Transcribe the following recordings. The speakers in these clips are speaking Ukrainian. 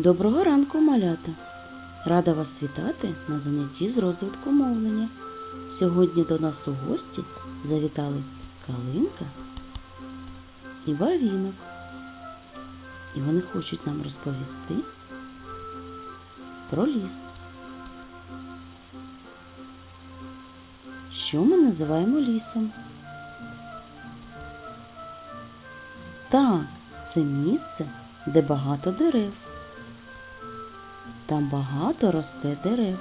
Доброго ранку, малята! Рада вас вітати на занятті з розвитку мовлення. Сьогодні до нас у гості завітали Калинка і Барвінок. І вони хочуть нам розповісти про ліс. Що ми називаємо лісом? Так, це місце, де багато дерев. Там багато росте дерев.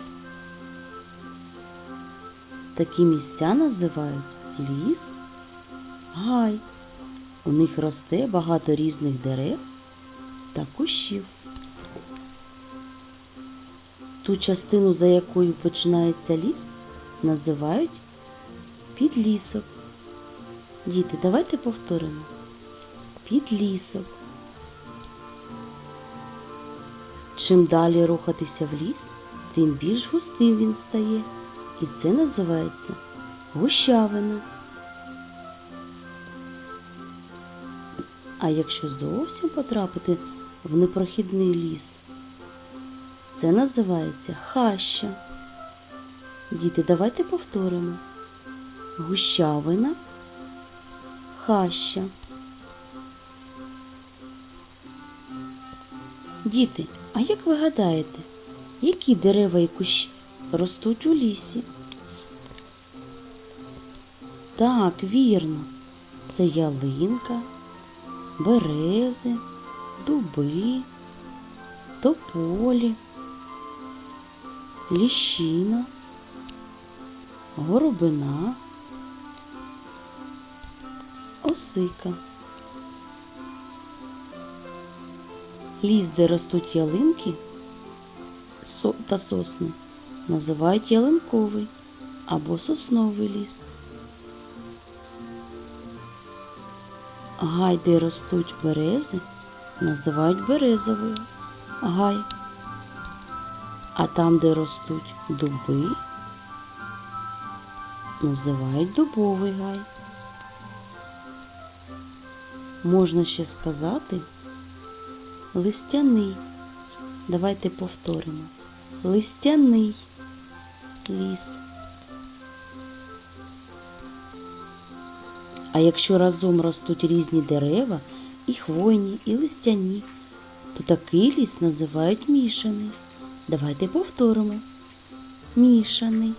Такі місця називають ліс, гай. У них росте багато різних дерев та кущів. Ту частину, за якою починається ліс, називають підлісок. Діти, давайте повторимо. Підлісок. Чим далі рухатися в ліс, тим більш густим він стає, і це називається гущавина. А якщо зовсім потрапити в непрохідний ліс, це називається хаща. Діти, давайте повторимо. Гущавина, хаща. Діти, а як ви гадаєте, які дерева і кущі ростуть у лісі? Так, вірно, це ялинка, берези, дуби, тополі, ліщина, горобина, осика. Ліс, де ростуть ялинки та сосни, називають ялинковий або сосновий ліс. Гай, де ростуть берези, називають березовий гай. А там, де ростуть дуби, називають дубовий гай. Можна ще сказати листяний. Давайте повторимо. Листяний ліс. А якщо разом ростуть різні дерева, і хвойні, і листяні, то такий ліс називають мішаний. Давайте повторимо. Мішаний.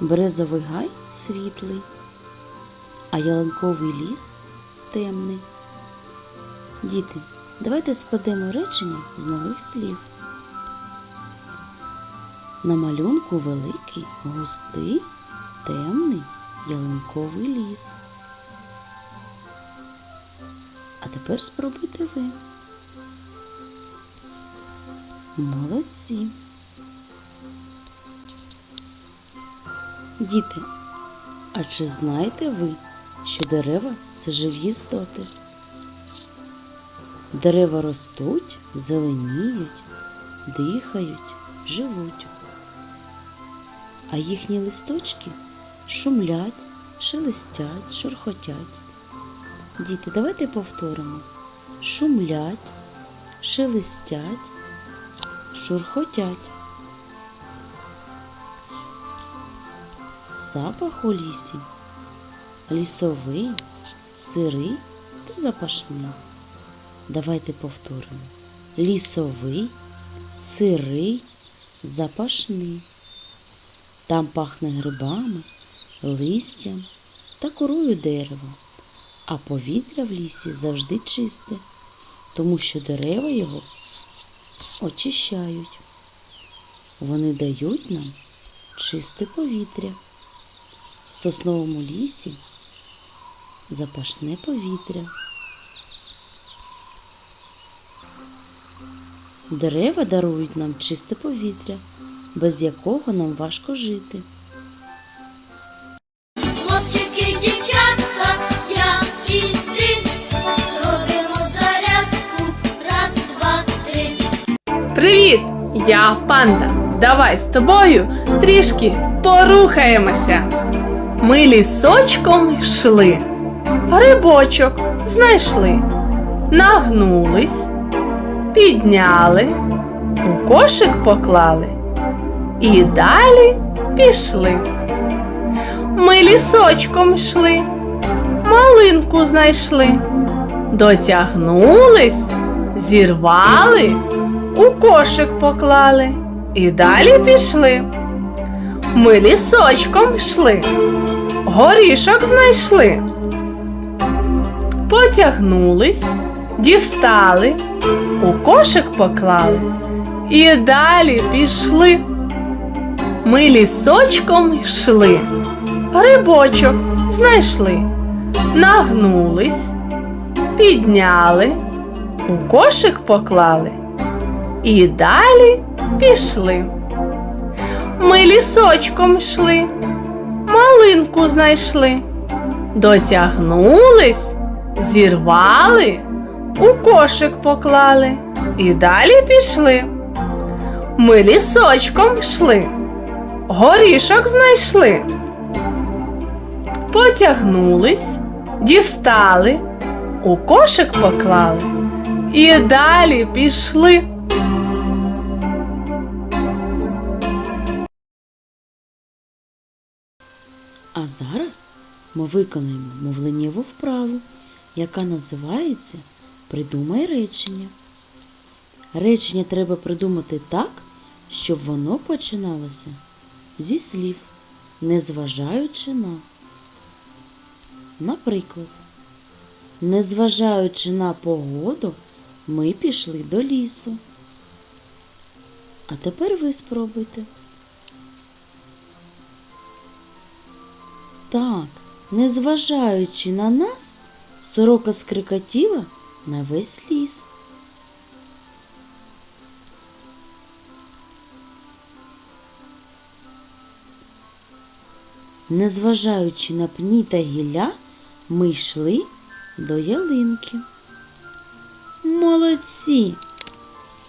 Березовий гай світлий, а ялинковий ліс темний. Діти, давайте складемо речення з нових слів. На малюнку великий, густий, темний ялинковий ліс. А тепер спробуйте ви. Молодці. Діти, а чи знаєте ви, що дерева це живі істоти? Дерева ростуть, зеленіють, дихають, живуть. А їхні листочки шумлять, шелестять, шурхотять. Діти, давайте повторимо. Шумлять, шелестять, шурхотять. Запах у лісі лісовий, сирий та запашний. Давайте повторимо. Лісовий, сирий, запашний. Там пахне грибами, листям та корою дерева, а повітря в лісі завжди чисте, тому що дерева його очищають. Вони дають нам чисте повітря. В сосновому лісі запашне повітря. Дерева дарують нам чисте повітря, без якого нам важко жити. Хлопчики, дівчатка, я і ти робимо зарядку. Раз, два, три. Привіт! Я панда. Давай з тобою трішки порухаємося. Ми лісочком йшли, грибочок знайшли. нагнулись, підняли, у кошик поклали і далі пішли. Ми лісочком йшли, малинку знайшли, дотягнулись, зірвали, у кошик поклали і далі пішли. Ми лісочком йшли, горішок знайшли. Потягнулись, дістали, у кошик поклали і далі пішли. Ми лісочком йшли, грибочок знайшли, нагнулись, підняли, у кошик поклали і далі пішли. Ми лісочком йшли, малинку знайшли, дотягнулись, зірвали, у кошик поклали і далі пішли. Ми лісочком йшли, горішок знайшли, потягнулись, дістали, у кошик поклали і далі пішли. А зараз ми виконаємо мовленнєву вправу, яка називається Придумай речення. Речення треба придумати так, щоб воно починалося зі слів, незважаючи на. Наприклад, незважаючи на погоду, ми пішли до лісу. А тепер ви спробуйте. Так, незважаючи на нас, сорока скрикотіла на весь ліс. Незважаючи на пні та гілля, ми йшли до ялинки. Молодці!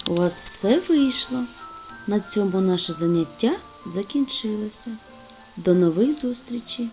У вас все вийшло. На цьому наше заняття закінчилося. До нових зустрічей!